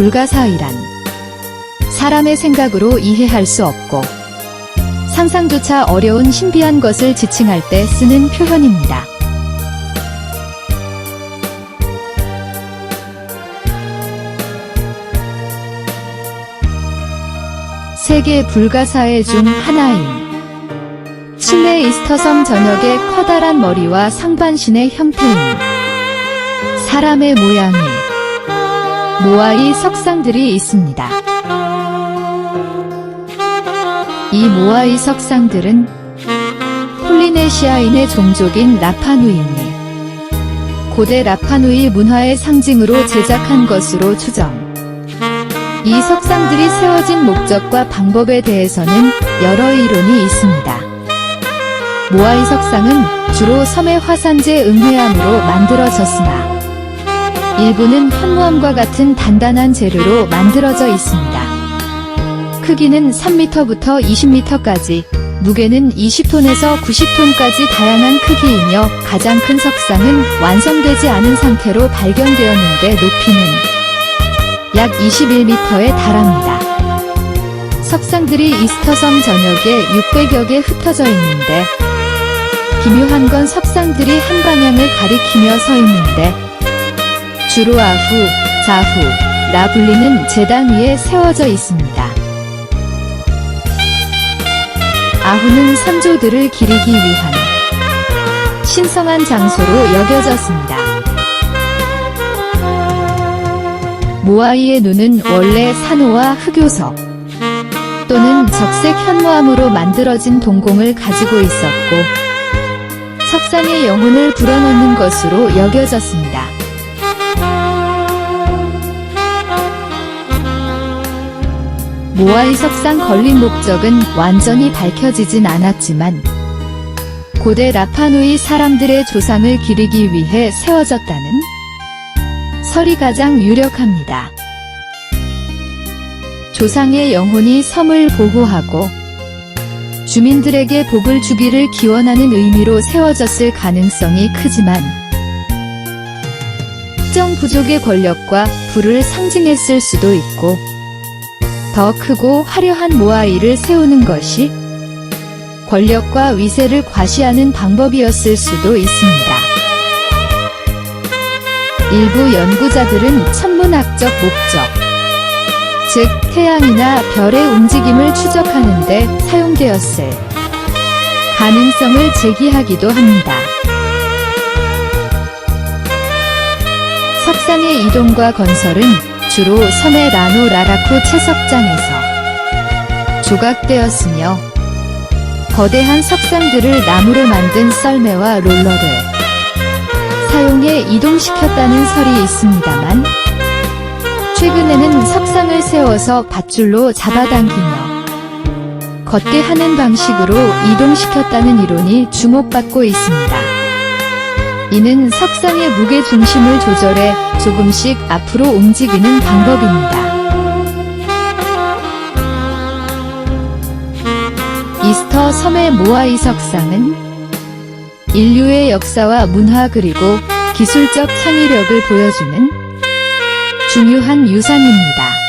불가사의란 사람의 생각으로 이해할 수 없고 상상조차 어려운 신비한 것을 지칭할 때 쓰는 표현입니다. 세계 불가사의 중 하나인 실내 이스터섬 전역의 커다란 머리와 상반신의 형태인 사람의 모양의 모아이 석상들이 있습니다. 이 모아이 석상들은 폴리네시아인의 종족인 라파누이니 고대 라파누이 문화의 상징으로 제작한 것으로 추정. 이 석상들이 세워진 목적과 방법에 대해서는 여러 이론이 있습니다. 모아이 석상은 주로 섬의 화산재 응회암으로 만들어졌으나 일부는 현무암과 같은 단단한 재료로 만들어져 있습니다. 크기는 3m부터 20m까지, 무게는 20톤에서 90톤까지 다양한 크기이며 가장 큰 석상은 완성되지 않은 상태로 발견되었는데 높이는 약 21m에 달합니다. 석상들이 이스터섬 전역에 600여 개 흩어져 있는데 기묘한 건 석상들이 한 방향을 가리키며 서 있는데 주로 아후, 자후, 라 불리는 재단 위에 세워져 있습니다. 아후는 선조들을 기리기 위한 신성한 장소로 여겨졌습니다. 모아이의 눈은 원래 산호와 흑요석 또는 적색 현무암으로 만들어진 동공을 가지고 있었고 석상의 영혼을 불어넣는 것으로 여겨졌습니다. 모아이 석상 건립 목적은 완전히 밝혀지진 않았지만 고대 라파누이 사람들의 조상을 기리기 위해 세워졌다는 설이 가장 유력합니다. 조상의 영혼이 섬을 보호하고 주민들에게 복을 주기를 기원하는 의미로 세워졌을 가능성이 크지만 특정 부족의 권력과 부를 상징했을 수도 있고 더 크고 화려한 모아이를 세우는 것이 권력과 위세를 과시하는 방법이었을 수도 있습니다. 일부 연구자들은 천문학적 목적, 즉 태양이나 별의 움직임을 추적하는 데 사용되었을 가능성을 제기하기도 합니다. 석상의 이동과 건설은 주로 섬의 라노 라라쿠 채석장에서 조각되었으며 거대한 석상들을 나무로 만든 썰매와 롤러를 사용해 이동시켰다는 설이 있습니다만 최근에는 석상을 세워서 밧줄로 잡아당기며 걷게 하는 방식으로 이동시켰다는 이론이 주목받고 있습니다. 이는 석상의 무게 중심을 조절해 조금씩 앞으로 움직이는 방법입니다. 이스터 섬의 모아이 석상은 인류의 역사와 문화 그리고 기술적 창의력을 보여주는 중요한 유산입니다.